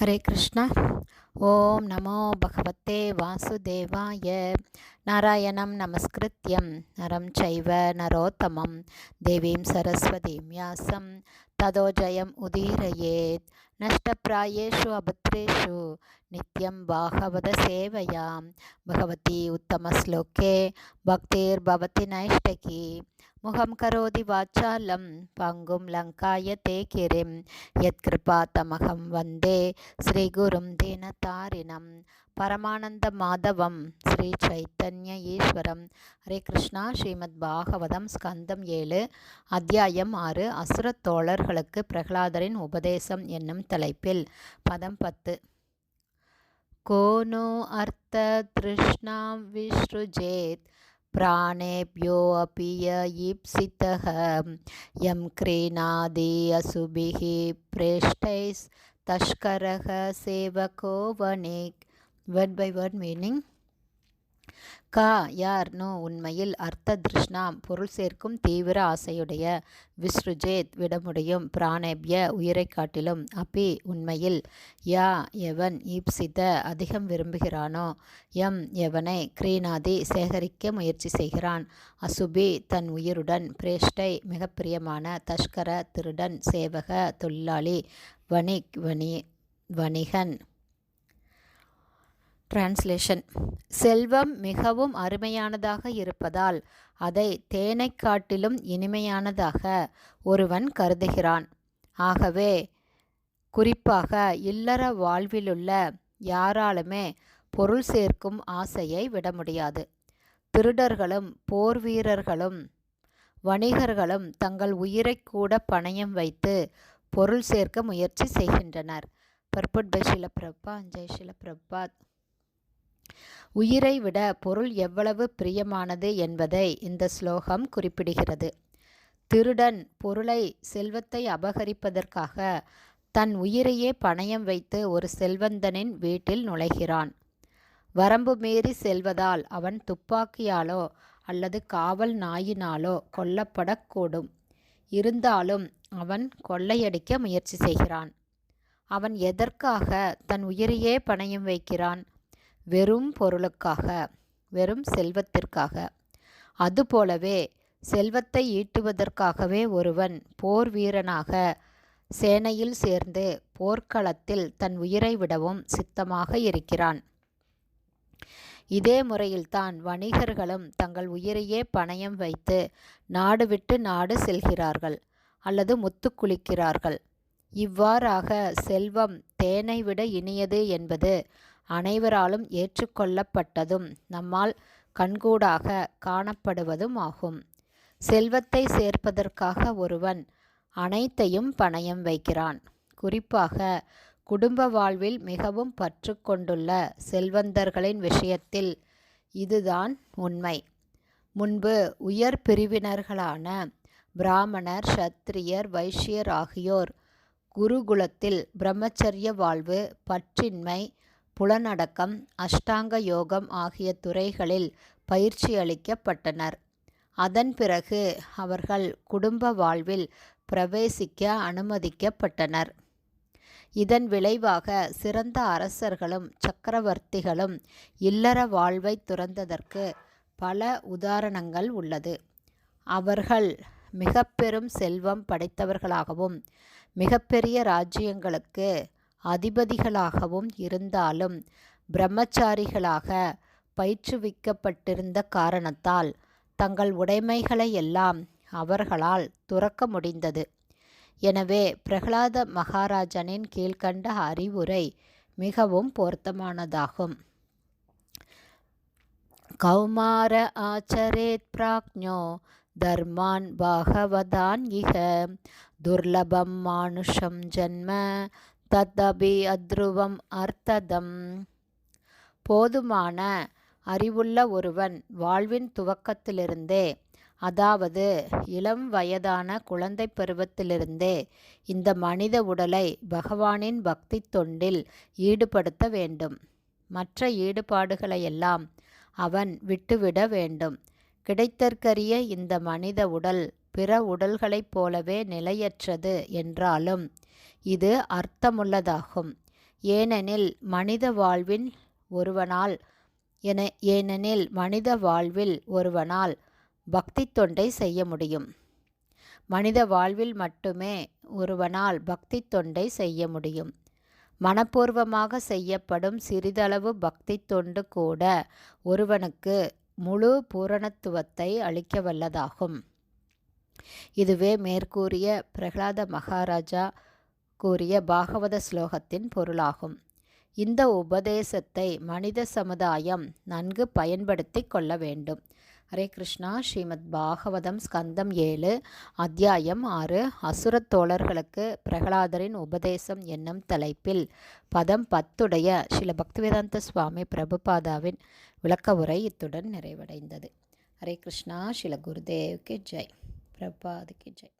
ஹரே கிருஷ்ணா. ஓம் நமோ பகவத்தே வாசுதேவாய. நாராயணம் நமஸ்கிருத்யம். நரம் சைவ நரோத்தமம். தேவீம் சரஸ்வதீம் யாசம். ததோ ஜயம் உதீரயேத். நஷ்டப்பிராயேஷு அபத்ரேஷு. நித்யம் பாகவத சேவையாம். பகவதி உத்தமஸ்லோகே பக்திர்பவதி நைஷ்டகி. முகம் கரோதி வாச்சாலம் பங்கும் லங்காய தே கிரிம் யத்கிருபா தமகம் வந்தே ஸ்ரீகுரும் தீனதாரிணம் பரமானந்த மாதவம் ஸ்ரீ சைத்தன்ய ஈஸ்வரம். ஹரே கிருஷ்ணா ஸ்ரீமத் பாகவதம் ஸ்கந்தம் ஏழு அத்தியாயம் ஆறு அசுர தோழர்களுக்கு பிரகலாதரின் உபதேசம் என்னும் தலைப்பில் பதம் பத்து. கோனோ அர்த்த திருஷ்ணாம் விஸ்ருஜேத் प्राणेभ्यो अपि य ईप्सितः यं क्रीणादि असुभिः प्रेष्टैस्तस्करः सेवको वणिक् word by word meaning கா யார்? நோ உண்மையில் அர்த்த திருஷ்ணாம். பொருள் சேர்க்கும் தீவிர ஆசையுடைய விஸ்ருஜேத் விடமுடியும். பிராணேபிய உயிரை காட்டிலும். அப்பி உண்மையில் யா எவன் ஈப்சித அதிகம் விரும்புகிறானோ? எம் எவனை கிரீனாதி சேகரிக்க முயற்சி செய்கிறான்? அசுபி தன் உயிருடன் பிரேஷ்டை மிகப்பிரியமான தஷ்கர திருடன் சேவக தொழிலாளி வணிக் வணி வணிகன் டிரான்ஸ்லேஷன் செல்வம் மிகவும் அருமையானதாக இருப்பதால் அதை தேனைக் காட்டிலும் இனிமையானதாக ஒருவன் கருதுகிறான். ஆகவே குறிப்பாக இல்லற வாழ்விலுள்ள யாராலுமே பொருள் சேர்க்கும் ஆசையை விட முடியாது திருடர்களும் போர் வீரர்களும் வணிகர்களும் தங்கள் உயிரை கூட பணயம் வைத்து பொருள் சேர்க்க முயற்சி செய்கின்றனர். பர்பட் பை ஷிலப்பிரபா ஜெய் ஷிலப்பிரபாத் உயிரை விட பொருள் எவ்வளவு பிரியமானது என்பதை இந்த ஸ்லோகம் குறிப்பிடுகிறது. திருடன் பொருளை செல்வத்தை அபகரிப்பதற்காக தன் உயிரையே பணயம் வைத்து ஒரு செல்வந்தனின் வீட்டில் நுழைகிறான். வரம்பு மீறி செல்வதால் அவன் துப்பாக்கியாலோ அல்லது காவல் நாயினாலோ கொல்லப்படக்கூடும். இருந்தாலும் அவன் கொள்ளையடிக்க முயற்சி செய்கிறான். அவன் எதற்காக தன் உயிரையே பணயம் வைக்கிறான்? வெறும் பொருளுக்காக வெறும் செல்வத்திற்காக. அதுபோலவே செல்வத்தை ஈட்டுவதற்காகவே ஒருவன் போர் வீரனாக சேனையில் சேர்ந்து போர்க்களத்தில் தன் உயிரை விடவும் சித்தமாக இருக்கிறான். இதே முறையில்தான் வணிகர்களும் தங்கள் உயிரையே பணயம் வைத்து நாடு விட்டு நாடு செல்கிறார்கள் அல்லது முத்து குளிக்கிறார்கள். இவ்வாறாக செல்வம் தேனை விட இனியது என்பது அனைவராலும் ஏற்றுக்கொள்ளப்பட்டதும் நம்மால் கண்கூடாக காணப்படுவதும் ஆகும். செல்வத்தை சேர்ப்பதற்காக ஒருவன் அனைத்தையும் பணயம் வைக்கிறான். குறிப்பாக குடும்ப வாழ்வில் மிகவும் பற்று கொண்டுள்ள செல்வந்தர்களின் விஷயத்தில் இதுதான் உண்மை. முன்பு உயர் பிரிவினர்களான பிராமணர் சத்திரியர் வைஷ்யர் ஆகியோர் குருகுலத்தில் பிரம்மச்சரிய வாழ்வு பற்றின்மை புலனடக்கம் அஷ்டாங்க யோகம் ஆகிய துறைகளில் பயிற்சி அளிக்கப்பட்டனர். அதன் பிறகு அவர்கள் குடும்ப வாழ்வில் பிரவேசிக்க அனுமதிக்கப்பட்டனர். இதன் விளைவாக சிறந்த அரசர்களும் சக்கரவர்த்திகளும் இல்லற வாழ்வை துறந்ததற்கு பல உதாரணங்கள் உள்ளது. அவர்கள் மிக பெரும் செல்வம் படைத்தவர்களாகவும் மிகப்பெரிய ராஜ்யங்களுக்கு அதிபதிகளாகவும் இருந்தாலும் பிரம்மச்சாரிகளாக பயிற்றுவிக்கப்பட்டிருந்த காரணத்தால் தங்கள் உடைமைகளை எல்லாம் அவர்களால் துறக்க முடிந்தது. எனவே பிரகலாத மகாராஜனின் கீழ்கண்ட அறிவுரை மிகவும் பொருத்தமானதாகும். கௌமார ஆச்சரேத் பிராக்ஞோ தர்மான் பாகவதான் இக. துர்லபம் மானுஷம் ஜன்ம தத்தபி அத்ருவம் அர்த்ததம். போதுமான அறிவுள்ள ஒருவன் வாழ்வின் துவக்கத்திலிருந்தே அதாவது இளம் வயதான குழந்தை பருவத்திலிருந்தே இந்த மனித உடலை பகவானின் பக்தி தொண்டில் ஈடுபடுத்த வேண்டும். மற்ற ஈடுபாடுகளையெல்லாம் அவன் விட்டுவிட வேண்டும். கிடைத்தற்கரிய இந்த மனித உடல் பிற உடல்களைப் போலவே நிலையற்றது என்றாலும் இது அர்த்தமுள்ளதாகும். ஏனெனில் மனித வாழ்வின் ஒருவனால் என ஏனெனில் மனித வாழ்வில் ஒருவனால் பக்தி தொண்டை செய்ய முடியும். மனித வாழ்வில் மட்டுமே ஒருவனால் பக்தி தொண்டை செய்ய முடியும். மனப்பூர்வமாக செய்யப்படும் சிறிதளவு பக்தி தொண்டு கூட ஒருவனுக்கு முழு பூரணத்துவத்தை அளிக்க வல்லதாகும். இதுவே மேற்கூறிய பிரகலாத மகாராஜா கூறிய பாகவத ஸ்லோகத்தின் பொருளாகும். இந்த உபதேசத்தை மனித சமுதாயம் நன்கு பயன்படுத்தி கொள்ள வேண்டும். ஹரே கிருஷ்ணா ஸ்ரீமத் பாகவதம் ஸ்கந்தம் ஏழு அத்தியாயம் ஆறு அசுரத் தோழர்களுக்கு பிரகலாதரின் உபதேசம் என்னும் தலைப்பில் பதம் பத்துடைய ஸ்ரீல பக்திவேதாந்த சுவாமி பிரபுபாதாவின் விளக்க உரை இத்துடன் நிறைவடைந்தது. ஹரே கிருஷ்ணா ஸ்ரீல குருதேவ்க்கு ஜெய். பிரபாதுக்கு ஜெய்